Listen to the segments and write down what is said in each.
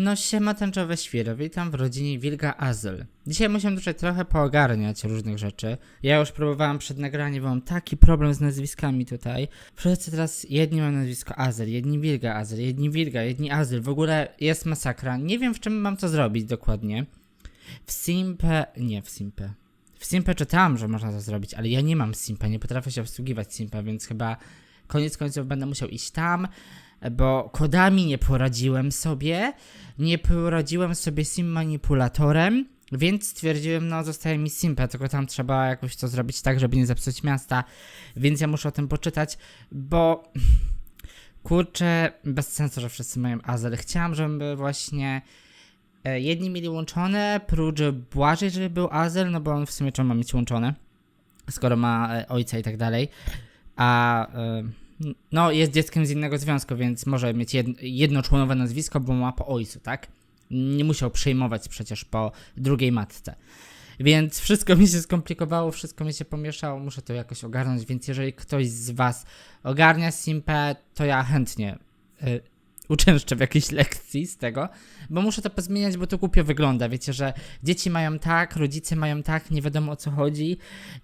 No siema tęczowe świry, witam w rodzinie Wilga Azyl. Dzisiaj musiałem tutaj trochę poogarniać różnych rzeczy. Ja już próbowałem przed nagraniem, mam taki problem z nazwiskami tutaj. Wszyscy teraz, jedni mają nazwisko Azyl, jedni Wilga Azyl, jedni Wilga, jedni Azyl. W ogóle jest masakra. Nie wiem w czym mam to zrobić dokładnie. W Simpe, nie w Simpe. W Simpe czytałem, że można to zrobić, ale ja nie mam Simpa, nie potrafię się obsługiwać Simpa, więc chyba koniec końców będę musiał iść tam, bo kodami nie poradziłem sobie, nie poradziłem sobie sim manipulatorem, więc stwierdziłem, no zostaje mi simpa, tylko tam trzeba jakoś to zrobić tak, żeby nie zepsuć miasta, więc ja muszę o tym poczytać, bo kurczę, bez sensu, że wszyscy mają Azel. Chciałam, żeby właśnie e, jedni mieli łączone, prócz Błażej, żeby był Azel, no bo on w sumie czemu ma mieć łączone, skoro ma e, ojca i tak dalej, a... E, no, jest dzieckiem z innego związku, więc może mieć jed, jednoczłonowe nazwisko, bo ma po ojcu, tak? Nie musiał przejmować przecież po drugiej matce. Więc wszystko mi się skomplikowało, wszystko mi się pomieszało, muszę to jakoś ogarnąć, więc jeżeli ktoś z Was ogarnia Simpę, to ja chętnie y, uczęszczę w jakiejś lekcji z tego, bo muszę to pozmieniać, bo to głupio wygląda. Wiecie, że dzieci mają tak, rodzice mają tak, nie wiadomo o co chodzi,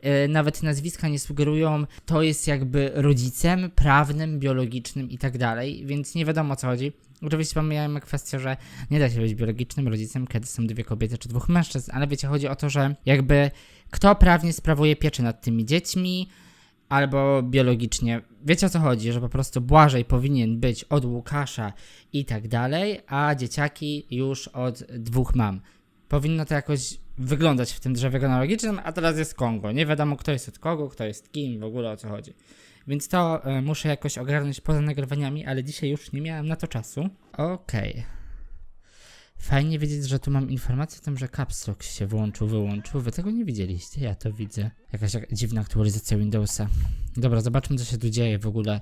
yy, nawet nazwiska nie sugerują, to jest jakby rodzicem prawnym, biologicznym i tak dalej, więc nie wiadomo o co chodzi. Oczywiście pomijajmy kwestię, że nie da się być biologicznym rodzicem, kiedy są dwie kobiety czy dwóch mężczyzn, ale wiecie, chodzi o to, że jakby kto prawnie sprawuje pieczę nad tymi dziećmi, albo biologicznie. Wiecie o co chodzi, że po prostu Błażej powinien być od Łukasza i tak dalej, a dzieciaki już od dwóch mam. Powinno to jakoś wyglądać w tym drzewie genealogicznym, a teraz jest Kongo. Nie wiadomo kto jest od kogo, kto jest kim, w ogóle o co chodzi. Więc to y, muszę jakoś ogarnąć poza nagrywaniami, ale dzisiaj już nie miałem na to czasu. Okej. Okay. Fajnie wiedzieć, że tu mam informację o tym, że Caps Lock się włączył, wyłączył. Wy tego nie widzieliście, ja to widzę. Jakaś jak dziwna aktualizacja Windowsa. Dobra, zobaczmy co się tu dzieje w ogóle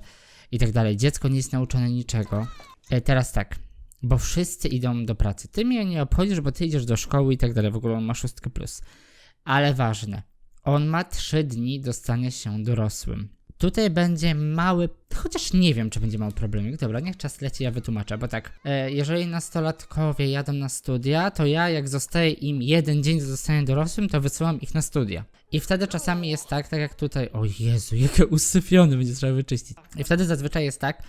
i tak dalej. Dziecko nie jest nauczone niczego. E, teraz tak, bo wszyscy idą do pracy. Ty mnie nie obchodzisz, bo ty idziesz do szkoły i tak dalej. W ogóle on ma szóstkę plus. Ale ważne, on ma trzy dni do stania się dorosłym. Tutaj będzie mały, chociaż nie wiem, czy będzie mały problemik. Dobra, niech czas leci, ja wytłumaczę, bo tak, e, jeżeli nastolatkowie jadą na studia, to ja jak zostaje im jeden dzień do zostania dorosłym, to wysyłam ich na studia. I wtedy czasami jest tak, tak jak tutaj, o Jezu, jakie usypiony, będzie trzeba wyczyścić. I wtedy zazwyczaj jest tak,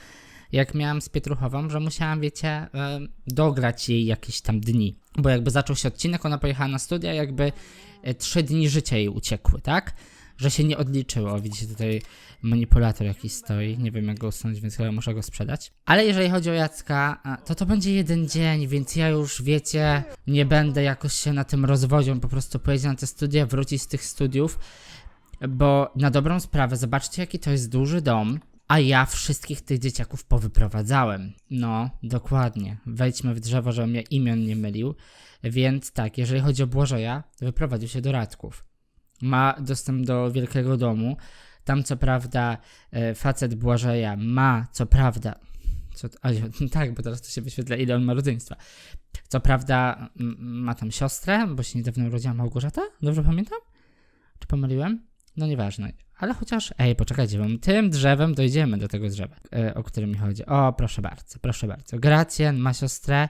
jak miałam z Pietruchową, że musiałam, wiecie, e, dograć jej jakieś tam dni. Bo jakby zaczął się odcinek, ona pojechała na studia, jakby e, trzy dni życia jej uciekły, tak? Że się nie odliczyło. Widzicie, tutaj manipulator jakiś stoi. Nie wiem jak go usunąć, więc chyba muszę go sprzedać. Ale jeżeli chodzi o Jacka, to to będzie jeden dzień, więc ja już wiecie, nie będę jakoś się na tym rozwodził. Po prostu pojedzie na te studia, wróci z tych studiów. Bo na dobrą sprawę, zobaczcie jaki to jest duży dom. A ja wszystkich tych dzieciaków powyprowadzałem. No, dokładnie. Wejdźmy w drzewo, żebym ja imion nie mylił. Więc tak, jeżeli chodzi o Błażeja, wyprowadził się do Radków. Ma dostęp do wielkiego domu. Tam co prawda e, facet Błażeja ma, co prawda, co, tak, bo teraz to się wyświetla, ile on ma rodzeństwa. Co prawda ma tam siostrę, bo się niedawno urodziła Małgorzata, dobrze pamiętam? Czy pomyliłem? No nieważne. Ale chociaż, ej, poczekajcie, bo tym drzewem dojdziemy do tego drzewa, e, o którym mi chodzi. O, proszę bardzo, proszę bardzo. Gracjan ma siostrę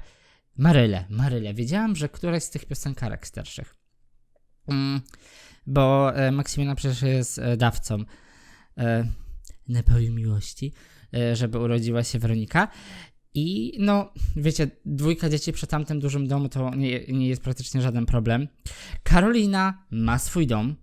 Marylę, Marylę. Wiedziałam, że któraś z tych piosenkarek starszych. Mm, bo e, Maksymina przecież jest e, dawcą e, napoju miłości, żeby urodziła się Weronika. I no, wiecie, dwójka dzieci przy tamtym dużym domu to nie, nie jest praktycznie żaden problem. Karolina ma swój dom.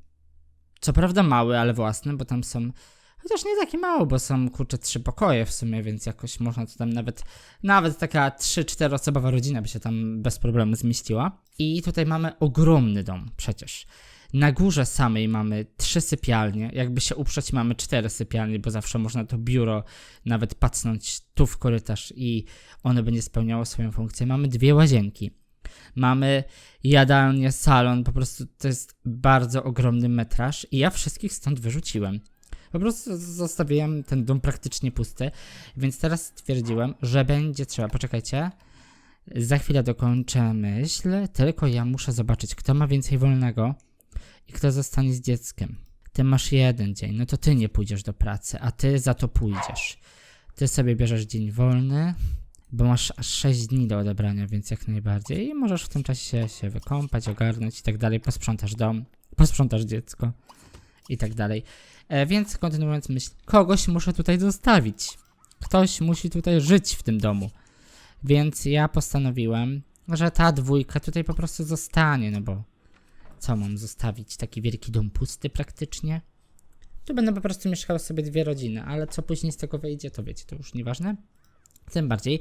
Co prawda mały, ale własny, bo tam są. Chociaż nie taki mały, bo są kurczę trzy pokoje w sumie, więc jakoś można to tam nawet. Nawet taka 3-4 osobowa rodzina by się tam bez problemu zmieściła. I tutaj mamy ogromny dom przecież. Na górze samej mamy trzy sypialnie. Jakby się uprzeć, mamy cztery sypialnie, bo zawsze można to biuro nawet pacnąć tu w korytarz i ono będzie spełniało swoją funkcję. Mamy dwie łazienki. Mamy jadalnię, salon, po prostu to jest bardzo ogromny metraż i ja wszystkich stąd wyrzuciłem. Po prostu zostawiłem ten dom praktycznie pusty, więc teraz stwierdziłem, że będzie trzeba. Poczekajcie. Za chwilę dokończę myśl, tylko ja muszę zobaczyć, kto ma więcej wolnego i kto zostanie z dzieckiem. Ty masz jeden dzień, no to ty nie pójdziesz do pracy, a ty za to pójdziesz. Ty sobie bierzesz dzień wolny, bo masz aż 6 dni do odebrania, więc jak najbardziej. I możesz w tym czasie się wykąpać, ogarnąć i tak dalej. Posprzątasz dom, posprzątasz dziecko i tak dalej. E, więc kontynuując myśl, kogoś muszę tutaj zostawić. Ktoś musi tutaj żyć w tym domu. Więc ja postanowiłem, że ta dwójka tutaj po prostu zostanie, no bo co mam zostawić? Taki wielki dom pusty praktycznie? Tu będą po prostu mieszkały sobie dwie rodziny, ale co później z tego wyjdzie, to wiecie, to już nieważne. Tym bardziej,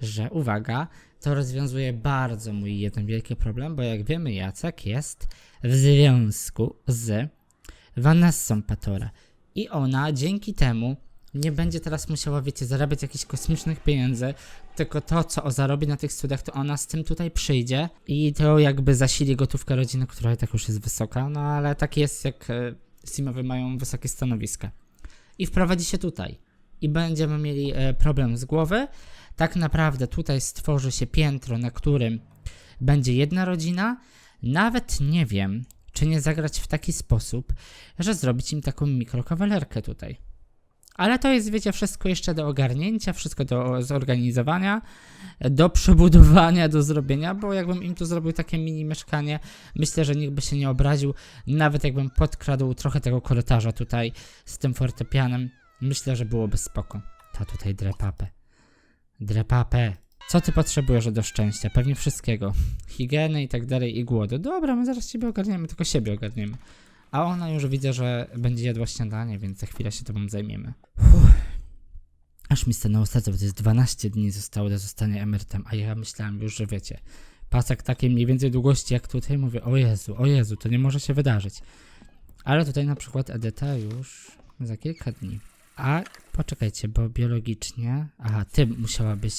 że uwaga, to rozwiązuje bardzo mój jeden wielki problem, bo jak wiemy, Jacek jest w związku z Vanessą Patora. I ona dzięki temu nie będzie teraz musiała, wiecie, zarabiać jakichś kosmicznych pieniędzy, tylko to, co o zarobi na tych studiach, to ona z tym tutaj przyjdzie i to jakby zasili gotówkę rodziny, która i tak już jest wysoka, no ale tak jest, jak e, Simowy mają wysokie stanowiska. I wprowadzi się tutaj. I będziemy mieli e, problem z głowy. Tak naprawdę tutaj stworzy się piętro, na którym będzie jedna rodzina. Nawet nie wiem, czy nie zagrać w taki sposób, że zrobić im taką mikrokawalerkę tutaj. Ale to jest, wiecie, wszystko jeszcze do ogarnięcia, wszystko do zorganizowania, do przebudowania, do zrobienia, bo jakbym im tu zrobił takie mini mieszkanie, myślę, że nikt by się nie obraził, nawet jakbym podkradł trochę tego korytarza tutaj z tym fortepianem, myślę, że byłoby spoko. Ta tutaj drepapę. Drepapę. Co ty potrzebujesz do szczęścia? Pewnie wszystkiego. Higieny i tak dalej i głodu. Dobra, my zaraz ciebie ogarniemy, tylko siebie ogarniemy. A ona już widzę, że będzie jadła śniadanie, więc za chwilę się tobą zajmiemy. Uff. Aż mi stanęło serce, bo to jest 12 dni zostało do zostania emerytem, a ja myślałem już, że wiecie, pasek takiej mniej więcej długości jak tutaj, mówię, o Jezu, o Jezu, to nie może się wydarzyć. Ale tutaj na przykład Edyta już za kilka dni. A poczekajcie, bo biologicznie. Aha, ty musiałabyś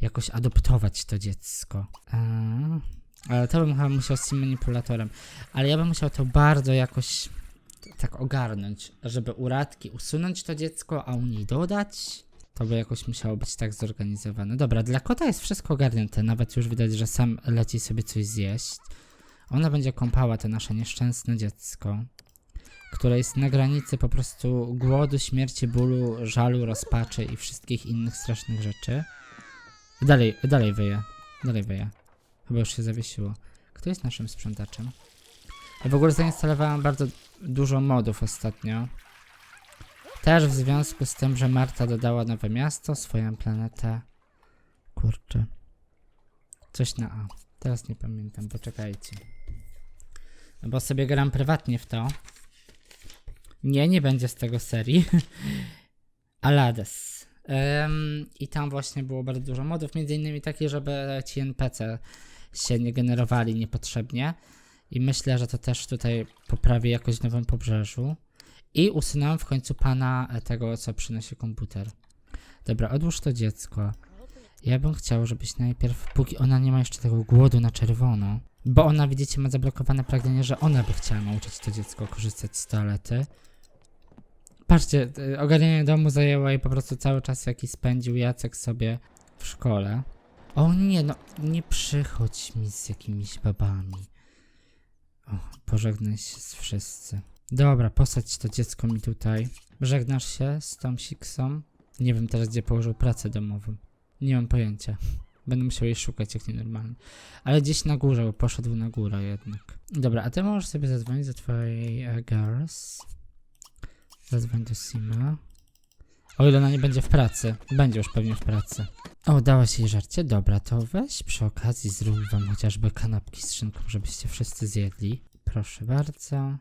jakoś adoptować to dziecko. Eee, ale to bym chyba musiał z tym manipulatorem. Ale ja bym musiał to bardzo jakoś tak ogarnąć, żeby u Radki usunąć to dziecko, a u niej dodać. To by jakoś musiało być tak zorganizowane. Dobra, dla kota jest wszystko ogarnięte. Nawet już widać, że sam leci sobie coś zjeść. Ona będzie kąpała to nasze nieszczęsne dziecko które jest na granicy po prostu głodu, śmierci, bólu, żalu, rozpaczy i wszystkich innych strasznych rzeczy. Dalej, dalej wyje. Dalej wyje. Chyba już się zawiesiło. Kto jest naszym sprzątaczem? Ja w ogóle zainstalowałem bardzo dużo modów ostatnio. Też w związku z tym, że Marta dodała nowe miasto, swoją planetę. Kurczę. Coś na A. Teraz nie pamiętam, poczekajcie. No bo sobie gram prywatnie w to. Nie, nie będzie z tego serii. Alades. Ym, I tam właśnie było bardzo dużo modów, między innymi takie, żeby ci NPC się nie generowali niepotrzebnie. I myślę, że to też tutaj poprawi jakoś w Nowym Pobrzeżu. I usunąłem w końcu pana e, tego, co przynosi komputer. Dobra, odłóż to dziecko. Ja bym chciał, żebyś najpierw, póki ona nie ma jeszcze tego głodu na czerwono, bo ona, widzicie, ma zablokowane pragnienie, że ona by chciała nauczyć to dziecko korzystać z toalety. Patrzcie, y, ogarnianie domu zajęło jej po prostu cały czas, jaki spędził Jacek sobie w szkole. O nie, no nie przychodź mi z jakimiś babami. O, pożegnaj się z wszyscy. Dobra, posadź to dziecko mi tutaj. Żegnasz się z tą siksą? Nie wiem teraz, gdzie położył pracę domową. Nie mam pojęcia. Będę musiał jej szukać jak nienormalnie. Ale gdzieś na górze, bo poszedł na górę jednak. Dobra, a ty możesz sobie zadzwonić do twojej e, girls. Zadzwoń do Sima. O ile ona nie będzie w pracy. Będzie już pewnie w pracy. O, dałaś jej żarcie? Dobra, to weź przy okazji zrób wam chociażby kanapki z szynką, żebyście wszyscy zjedli. Proszę bardzo.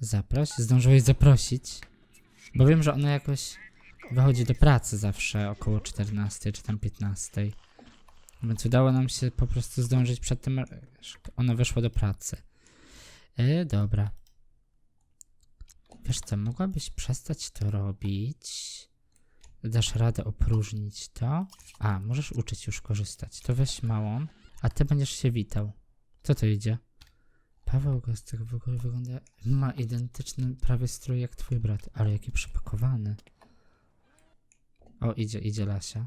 Zaproś. Zdążyłeś zaprosić? Bo wiem, że ona jakoś wychodzi do pracy zawsze około 14 czy tam 15. Więc udało nam się po prostu zdążyć przed tym, ona wyszła do pracy. E, dobra. Wiesz co, mogłabyś przestać to robić? Dasz radę opróżnić to? A, możesz uczyć już korzystać. To weź małą, a ty będziesz się witał. Co to idzie? Paweł Gostek w ogóle wygląda... Ma identyczny prawie strój jak twój brat, ale jaki przypakowany. O, idzie, idzie Lasia.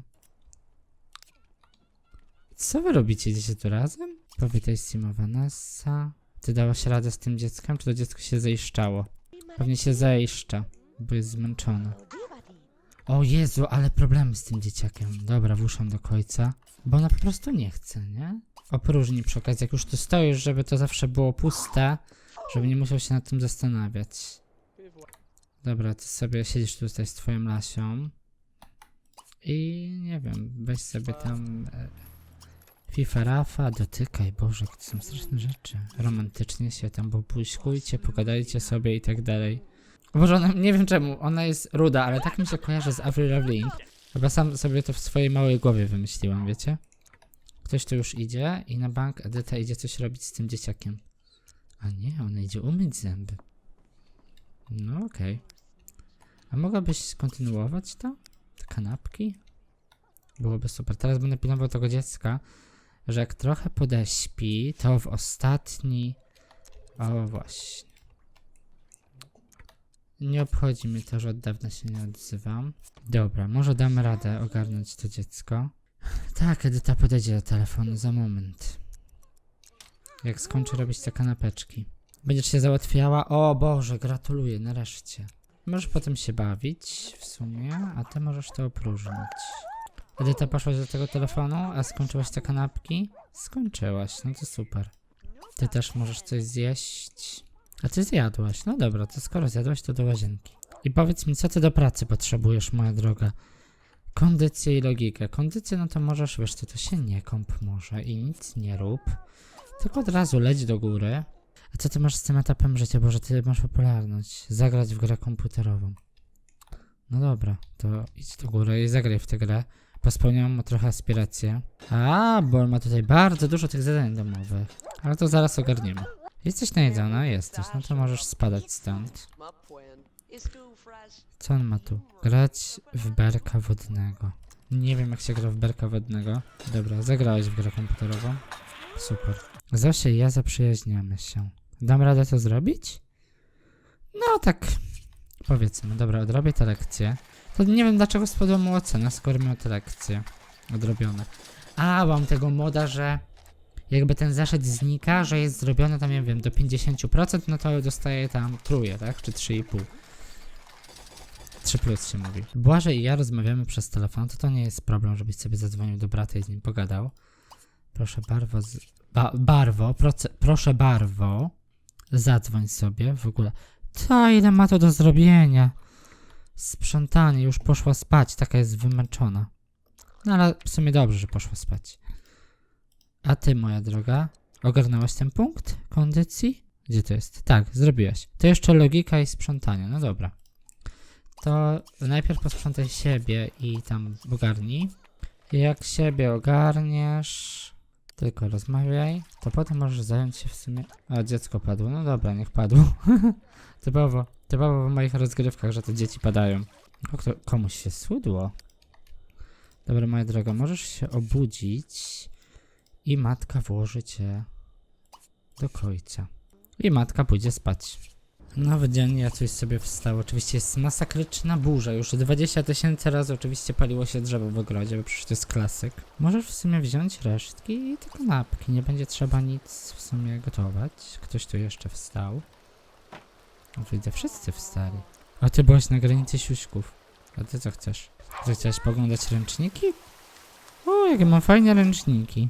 Co wy robicie? Idziecie tu razem? Powitaj Simo Vanessa. Ty dałaś radę z tym dzieckiem, czy to dziecko się zaiszczało? Pewnie się zaiszcza, bo jest zmęczone. O Jezu, ale problemy z tym dzieciakiem. Dobra, włóżam do końca. Bo ona po prostu nie chce, nie? Opróżni przy okazji, jak już tu stoisz, żeby to zawsze było puste, żeby nie musiał się nad tym zastanawiać. Dobra, ty sobie siedzisz tutaj z twoją Lasią. I nie wiem, weź sobie tam e, FIFA Rafa, dotykaj, Boże, to są straszne rzeczy. Romantycznie się tam popuśkujcie, pogadajcie sobie i tak dalej. Boże, ona, nie wiem czemu, ona jest ruda, ale tak mi się kojarzy z Avril Lavigne. Chyba sam sobie to w swojej małej głowie wymyśliłam, wiecie? Ktoś tu już idzie i na bank Edyta idzie coś robić z tym dzieciakiem. A nie, ona idzie umyć zęby. No okej. A mogłabyś kontynuować to? Te kanapki? Byłoby super. Teraz będę pilnował tego dziecka, że jak trochę podeśpi, to w ostatni... O właśnie. Nie obchodzi mnie to, że od dawna się nie odzywam. Dobra, może damy radę ogarnąć to dziecko. Tak, Edyta podejdzie do telefonu za moment. Jak skończy robić te kanapeczki. Będziesz się załatwiała? O Boże, gratuluję, nareszcie. Możesz potem się bawić w sumie, a ty możesz to opróżnić. Edyta poszłaś do tego telefonu, a skończyłaś te kanapki? Skończyłaś, no to super. Ty też możesz coś zjeść. A ty zjadłaś, no dobra, to skoro zjadłaś, to do łazienki. I powiedz mi, co ty do pracy potrzebujesz, moja droga? Kondycję i logikę. Kondycję, no to możesz, wiesz co, to się nie kąp może i nic nie rób. Tylko od razu leć do góry. A co ty masz z tym etapem życia? Boże, ty masz popularność. Zagrać w grę komputerową. No dobra, to idź do góry i zagraj w tę grę. Pospełniam mu trochę aspiracje. A, bo on ma tutaj bardzo dużo tych zadań domowych. Ale to zaraz ogarniemy. Jesteś najedzona? Jesteś. No to możesz spadać stąd. Co on ma tu? Grać w berka wodnego. Nie wiem jak się gra w berka wodnego. Dobra, zagrałeś w grę komputerową. Super. Zosia i ja zaprzyjaźniamy się. Dam radę to zrobić? No tak. Powiedzmy, dobra, odrobię te lekcje. To nie wiem dlaczego spadła mu ocena, skoro miał te lekcje odrobione. A, mam tego moda, że jakby ten zeszyt znika, że jest zrobiony tam, nie wiem, do 50%, no to dostaje tam truje, tak? Czy 3,5. 3 plus się mówi. Błażej i ja rozmawiamy przez telefon, to to nie jest problem, żebyś sobie zadzwonił do brata i z nim pogadał. Proszę Barwo, z... ba Barwo, proce... proszę Barwo, zadzwoń sobie w ogóle. To ile ma to do zrobienia? Sprzątanie, już poszła spać, taka jest wymęczona. No ale w sumie dobrze, że poszła spać. A ty, moja droga, ogarnęłaś ten punkt kondycji? Gdzie to jest? Tak, zrobiłaś. To jeszcze logika i sprzątanie, no dobra. To najpierw posprzątaj siebie i tam ogarnij. Jak siebie ogarniesz, tylko rozmawiaj, to potem możesz zająć się w sumie... A, dziecko padło. No dobra, niech padło. typowo, typowo w moich rozgrywkach, że to dzieci padają. O, kto, komuś się schudło. Dobra, moja droga, możesz się obudzić i matka włoży cię do końca. I matka pójdzie spać. Nowy dzień, ja coś sobie wstał. Oczywiście jest masakryczna burza. Już 20 tysięcy razy oczywiście paliło się drzewo w ogrodzie, bo przecież to jest klasyk. Możesz w sumie wziąć resztki i te kanapki. Nie będzie trzeba nic w sumie gotować. Ktoś tu jeszcze wstał. Widzę, wszyscy wstali. A ty byłaś na granicy siuśków. A ty co chcesz? Ty chciałeś poglądać ręczniki? O, jakie mam fajne ręczniki.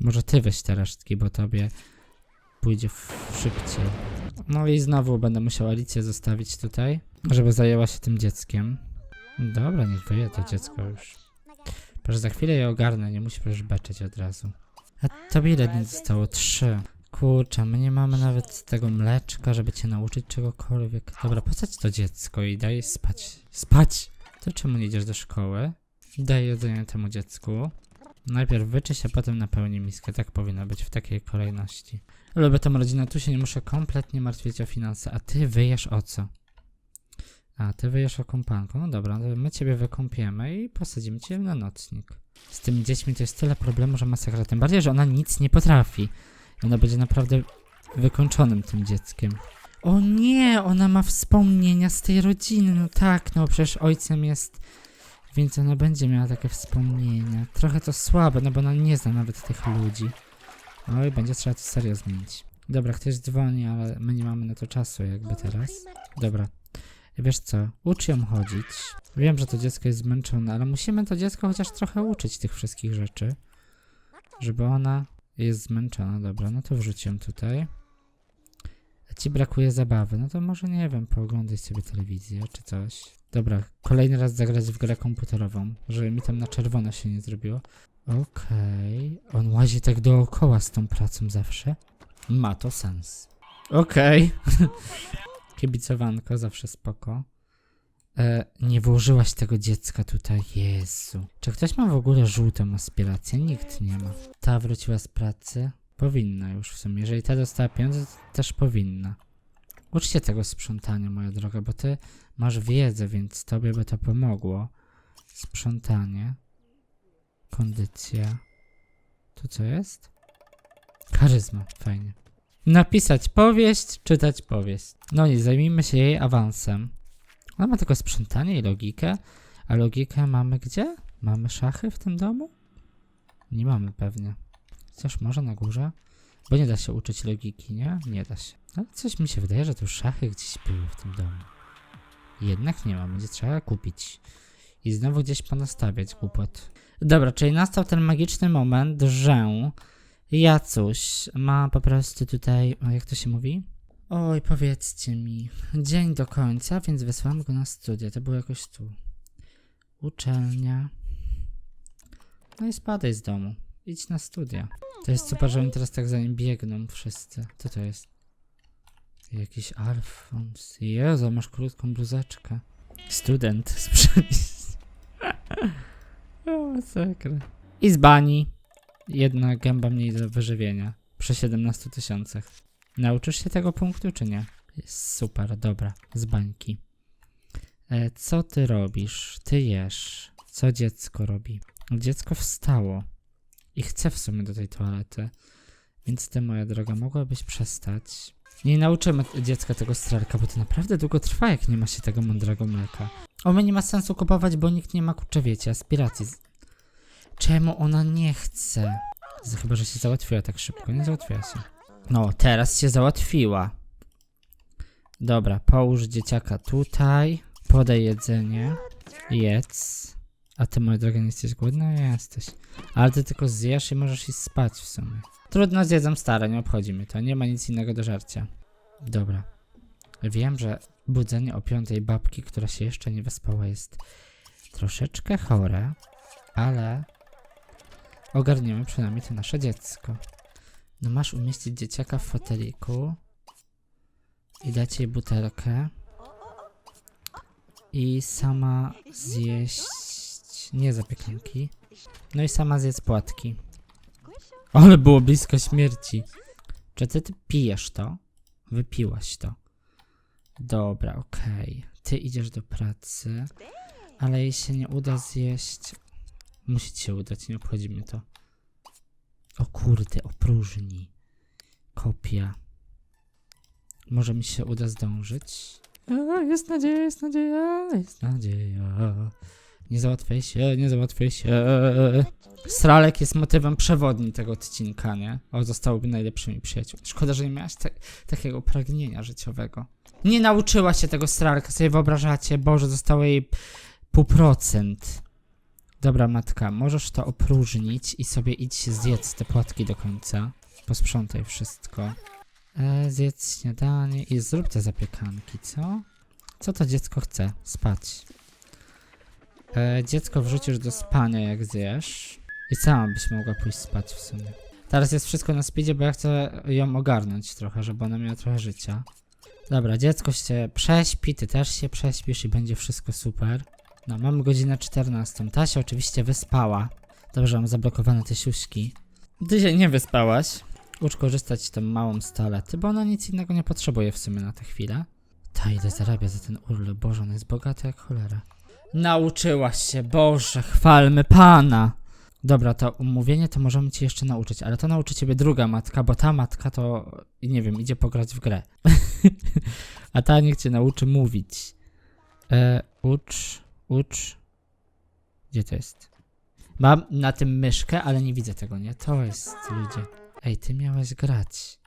Może ty weź te resztki, bo tobie pójdzie szybciej. No i znowu będę musiał Alicję zostawić tutaj, żeby zajęła się tym dzieckiem. Dobra, niech wyje to dziecko już. Proszę, za chwilę je ogarnę, nie musi przecież beczeć od razu. A tobie ile dni zostało? Trzy. Kurczę, my nie mamy nawet tego mleczka, żeby cię nauczyć czegokolwiek. Dobra, posadź to dziecko i daj spać. Spać! To czemu nie idziesz do szkoły? Daj jedzenie temu dziecku. Najpierw wyczy się, potem napełni miskę. Tak powinno być w takiej kolejności. Lubię tą rodzinę, tu się nie muszę kompletnie martwić o finanse. A ty wyjesz o co? A, ty wyjesz o kąpanku. No dobra, my ciebie wykąpiemy i posadzimy cię na nocnik. Z tymi dziećmi to jest tyle problemu, że masakra. Tym bardziej, że ona nic nie potrafi. Ona będzie naprawdę wykończonym tym dzieckiem. O nie, ona ma wspomnienia z tej rodziny. No tak, no przecież ojcem jest. Więc ona będzie miała takie wspomnienia. Trochę to słabe, no bo ona nie zna nawet tych ludzi. Oj, będzie trzeba to serio zmienić. Dobra, ktoś dzwoni, ale my nie mamy na to czasu jakby teraz. Dobra. Wiesz co, ucz ją chodzić. Wiem, że to dziecko jest zmęczone, ale musimy to dziecko chociaż trochę uczyć tych wszystkich rzeczy. Żeby ona jest zmęczona. Dobra, no to ją tutaj. A ci brakuje zabawy. No to może nie wiem, pooglądaj sobie telewizję czy coś. Dobra, kolejny raz zagrać w grę komputerową, żeby mi tam na czerwono się nie zrobiło. Okej. On łazi tak dookoła z tą pracą zawsze. Ma to sens. Okej. Kibicowanko, zawsze spoko. E, nie włożyłaś tego dziecka tutaj, Jezu. Czy ktoś ma w ogóle żółtą aspirację? Nikt nie ma. Ta wróciła z pracy? Powinna już w sumie. Jeżeli ta dostała pieniądze, to też powinna. Uczcie tego sprzątania, moja droga, bo ty masz wiedzę, więc tobie by to pomogło. Sprzątanie. Kondycja. Tu co jest? Charyzma, fajnie. Napisać powieść, czytać powieść. No i zajmijmy się jej awansem. Ona ma tylko sprzątanie i logikę. A logikę mamy gdzie? Mamy szachy w tym domu? Nie mamy pewnie. Chociaż może na górze? Bo nie da się uczyć logiki, nie? Nie da się. Ale coś mi się wydaje, że tu szachy gdzieś były w tym domu. Jednak nie ma, będzie trzeba kupić. I znowu gdzieś ponastawiać głupot. Dobra, czyli nastał ten magiczny moment, że Jacuś ma po prostu tutaj, jak to się mówi? Oj, powiedzcie mi, dzień do końca, więc wysłałem go na studia, to było jakoś tu. Uczelnia. No i spadaj z domu, idź na studia. To jest super, że oni teraz tak za nim biegną wszyscy. Co to jest? Jakiś Alfons. Jezu, masz krótką bluzeczkę. Student z o. I z bani. Jedna gęba mniej do wyżywienia. Przy 17 tysiącach. Nauczysz się tego punktu, czy nie? Super, dobra. Z bańki. E, co ty robisz? Ty jesz. Co dziecko robi? Dziecko wstało. I chce w sumie do tej toalety. Więc ty, moja droga, mogłabyś przestać. Nie nauczymy dziecka tego strelka, bo to naprawdę długo trwa, jak nie ma się tego mądrego mleka. O, mnie nie ma sensu kupować, bo nikt nie ma, kurczę, wiecie, aspiracji. Czemu ona nie chce? Chyba, że się załatwiła tak szybko. Nie załatwiła się. No, teraz się załatwiła. Dobra, połóż dzieciaka tutaj. Podaj jedzenie. Jedz. A ty, moja droga, nie jesteś głodna? Jesteś. Ale ty tylko zjesz i możesz iść spać w sumie. Trudno, zjedzą stare, nie obchodzi mnie to. Nie ma nic innego do żarcia. Dobra. Wiem, że budzenie o piątej babki, która się jeszcze nie wyspała, jest troszeczkę chore, ale ogarniemy przynajmniej to nasze dziecko. No masz umieścić dzieciaka w foteliku i dać jej butelkę i sama zjeść nie zapiekanki. No i sama zjedz płatki. Ale było blisko śmierci. Czy ty, ty pijesz to? Wypiłaś to. Dobra, okej. Ty idziesz do pracy, ale jej się nie uda zjeść. Musi ci się udać, nie obchodzi mnie to. O kurde, opróżni. Kopia. Może mi się uda zdążyć? A, jest nadzieja, jest nadzieja, jest nadzieja. Nie załatwiaj się, nie załatwiaj się. Stralek jest motywem przewodnim tego odcinka, nie? O, zostałyby najlepszymi przyjaciółmi. Szkoda, że nie miałaś te, takiego pragnienia życiowego. Nie nauczyła się tego Stralka, sobie wyobrażacie? Boże, zostało jej pół procent. Dobra, matka, możesz to opróżnić i sobie idź zjedz te płatki do końca. Posprzątaj wszystko. E, zjedz śniadanie i zrób te zapiekanki, co? Co to dziecko chce? Spać. E, dziecko wrzucisz do spania, jak zjesz. I sama byś mogła pójść spać w sumie. Teraz jest wszystko na speedzie, bo ja chcę ją ogarnąć trochę, żeby ona miała trochę życia. Dobra, dziecko się prześpi, ty też się prześpisz i będzie wszystko super. No, mamy godzinę 14. Ta się oczywiście wyspała. Dobrze, mam zablokowane te siuśki. Ty się nie wyspałaś. Ucz korzystać tą małą z toalety, bo ona nic innego nie potrzebuje w sumie na tę chwilę. Ta ile zarabia za ten urlop, Boże, ona jest bogata jak cholera. Nauczyłaś się, Boże, chwalmy Pana! Dobra, to umówienie to możemy ci jeszcze nauczyć, ale to nauczy ciebie druga matka, bo ta matka to, nie wiem, idzie pograć w grę. A ta niech cię nauczy mówić. E, ucz, ucz. Gdzie to jest? Mam na tym myszkę, ale nie widzę tego, nie? To jest, ludzie. Ej, ty miałeś grać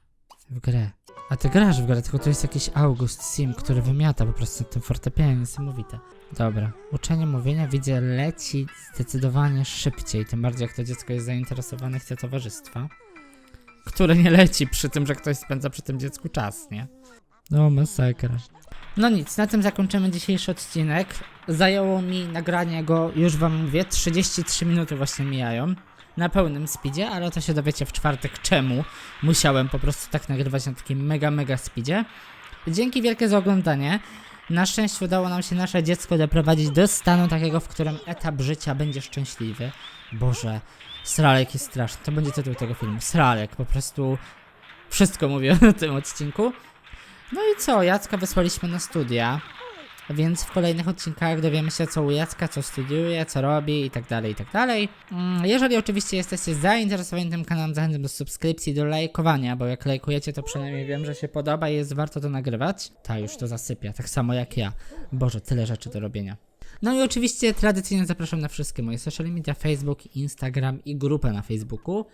w grę. A ty grasz w grę, tylko to jest jakiś August Sim, który wymiata po prostu na tym fortepianie, niesamowite. Dobra, uczenie mówienia widzę leci zdecydowanie szybciej, tym bardziej jak to dziecko jest zainteresowane, chce towarzystwa. Które nie leci przy tym, że ktoś spędza przy tym dziecku czas, nie? No, masakra. No nic, na tym zakończymy dzisiejszy odcinek. Zajęło mi nagranie go, już wam mówię, 33 minuty właśnie mijają. Na pełnym speedzie, ale to się dowiecie w czwartek czemu musiałem po prostu tak nagrywać na takim mega, mega speedzie. Dzięki wielkie za oglądanie. Na szczęście udało nam się nasze dziecko doprowadzić do stanu takiego, w którym etap życia będzie szczęśliwy. Boże, Sralek jest straszny. To będzie tytuł tego filmu. Sralek, po prostu wszystko mówię o tym odcinku. No i co, Jacka wysłaliśmy na studia, więc w kolejnych odcinkach dowiemy się co u Jacka, co studiuje, co robi i tak dalej, i tak dalej. Mm, Jeżeli oczywiście jesteście zainteresowani tym kanałem, zachęcam do subskrypcji, do lajkowania, bo jak lajkujecie, to przynajmniej wiem, że się podoba i jest warto to nagrywać. Ta już to zasypia, tak samo jak ja. Boże, tyle rzeczy do robienia. No i oczywiście tradycyjnie zapraszam na wszystkie moje social media, Facebook, Instagram i grupę na Facebooku.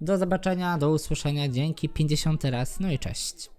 Do zobaczenia, do usłyszenia, dzięki 50 raz, no i cześć.